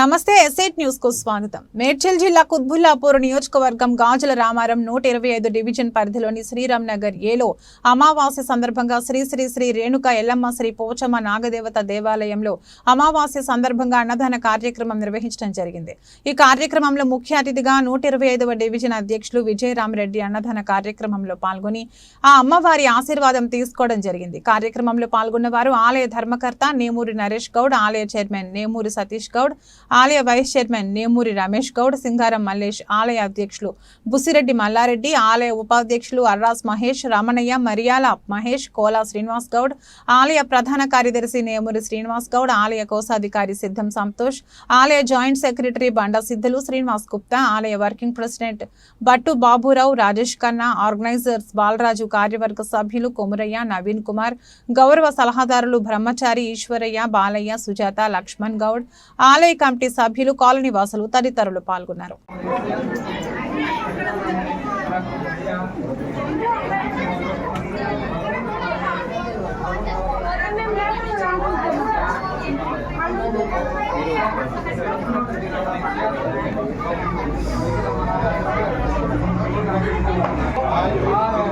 నమస్తే ఎస్ఐట్ న్యూస్కు స్వాగతం. మేడ్చల్ జిల్లా కుత్బుల్లాపూర్ నియోజకవర్గం గాజుల రామారం నూట ఇరవై ఐదు డివిజన్ పరిధిలోని శ్రీరామ్ నగర్ ఏలో అమావాస్య సందర్భంగా శ్రీ శ్రీ శ్రీ రేణుక ఎల్లమ్మ శ్రీ పోచమ్మ నాగదేవత దేవాలయంలో అమావాస్య సందర్భంగా అన్నదాన కార్యక్రమం నిర్వహించడం జరిగింది. ఈ కార్యక్రమంలో ముఖ్య అతిథిగా నూట ఇరవై ఐదవ డివిజన్ అధ్యక్షులు విజయరామరెడ్డి అన్నదాన కార్యక్రమంలో పాల్గొని ఆ అమ్మవారి ఆశీర్వాదం తీసుకోవడం జరిగింది. కార్యక్రమంలో పాల్గొన్న వారు ఆలయ ధర్మకర్త నేమూరి నరేష్ గౌడ్ ఆలయ చైర్మన్ నేమూరి సతీష్ గౌడ్ ఆలయ వైస్ చైర్మన్ నేమూరి రమేష్ గౌడ్ సింగారం మల్లేష్ ఆలయ అధ్యక్షులు బుసిరెడ్డి మల్లారెడ్డి ఆలయ ఉపాధ్యక్షులు అర్రాస్ మహేష్ రమణయ్య మరియాల మహేష్ కోలా శ్రీనివాస్ గౌడ్ ఆలయ ప్రధాన కార్యదర్శి నేమూరి శ్రీనివాస్ గౌడ్ ఆలయ కోశాధికారి సిద్ధం సంతోష్ ఆలయ జాయింట్ సెక్రటరీ బండా సిద్ధులు శ్రీనివాస్ గుప్తా ఆలయ working president Battu Baburao Rajesh Khanna organisers Balaraju కార్యవర్గ సభ్యులు కొమురయ్య నవీన్ కుమార్ గౌరవ సలహాదారులు బ్రహ్మచారి ఈశ్వరయ్య బాలయ్య సుజాత లక్ష్మణ్ గౌడ్ ఆలయ కమిటీ సభ్యులు కాలనీ వాసులు తదితరులు పాల్గొన్నారు. ఆశీర్వాద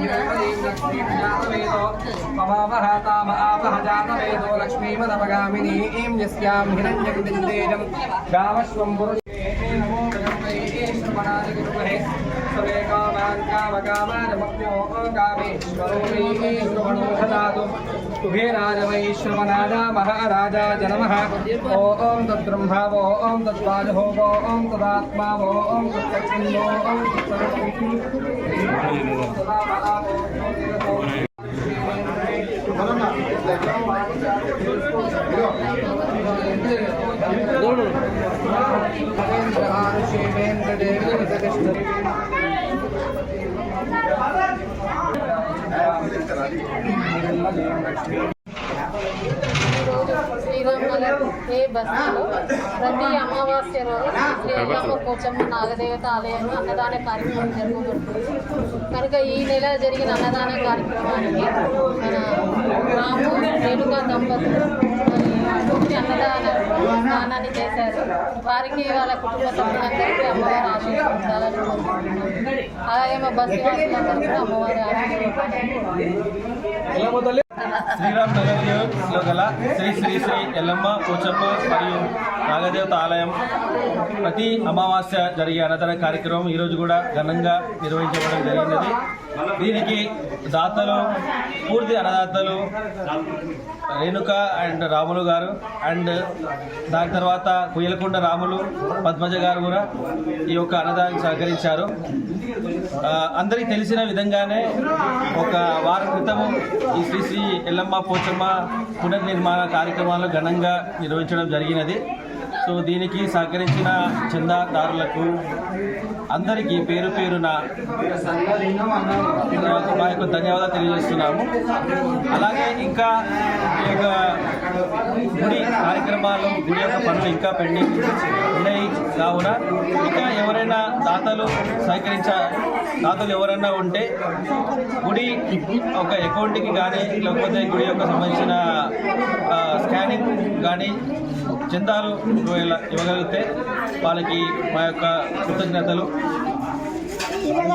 హిరణ్మయీం లక్ష్మీం జాతవేదో మమావహ తామ ఆవహ జాతవేదో లక్ష్మీమదపగామినీం యస్యాం హిరణ్యకృతిందేజం గామశ్వం పురుషే నమో భగవతే శ్రవణాయ గురుమహే సమే కామాన్ కామకామానమప్యో కామేశ్వరో వై శ్రవణో దదాతు उभे राजवैश्वनादा महाराजा जनमः ॐ तद्ब्रह्मा वो ॐ तद्वाजहो वो ॐ तदात्मा वो ॐ तत्सन्नो ॐ शिवेन्द्रदेव ఏ బస్తీలో ప్రతి అమావాస్య రోజు శ్రీరామ కోచమ్మ నాగదేవత ఆలయంలో అన్నదాన కార్యక్రమం జరుగుతుంది. కనుక ఈ నెల జరిగిన అన్నదాన కార్యక్రమానికి మన రాము రేణుకా దంపతులు అన్నదాన దానాన్ని చేశారు. వారికి వాళ్ళ కుటుంబ సభ్యులందరికీ అమ్మవారి ఆశీర్వదించాలని కోరుకుంటున్నాను అలాగే మా బస్సు వాసులందరికీ కూడా అమ్మవారి ఆశీర్వదించాలి శ్రీరామ్ నగర్లో గల శ్రీ శ్రీ శ్రీ ఎల్లమ్మ పోచమ్మ మరియు నాగదేవత ఆలయం ప్రతి అమావాస్య జరిగే అన్నదాన కార్యక్రమం ఈరోజు కూడా ఘనంగా నిర్వహించబడడం జరిగినది. దీనికి దాతలు పూర్తి అన్నదాతలు రేణుక అండ్ రాములు గారు అండ్ దాని తర్వాత కుయ్యలకొండ రాములు పద్మజ గారు కూడా ఈ యొక్క అన్నదానికి సహకరించారు. అందరికీ తెలిసిన విధంగానే ఒక వారం క్రితం ఈ శ్రీ శ్రీ ఎల్లమ్మ పోచమ్మ పునర్నిర్మాణ కార్యక్రమాలు ఘనంగా నిర్వహించడం జరిగినది. సో దీనికి సహకరించిన చందాదారులకు అందరికీ పేరు పేరున మా యొక్క ధన్యవాదాలు తెలియజేస్తున్నాము. అలాగే ఇంకా ఈ యొక్క గుడి కార్యక్రమాలు గుడి యొక్క పనులు ఇంకా పెండింగ్ ఉన్నాయి కావున ఇంకా ఎవరైనా దాతలు సహకరించ దాతలు ఎవరైనా ఉంటే గుడి ఒక అకౌంట్కి కానీ లేకపోతే గుడి యొక్క సంబంధించిన కానీ చందాలు ఒకవేళ ఇవ్వగలిగితే వాళ్ళకి మా యొక్క కృతజ్ఞతలు.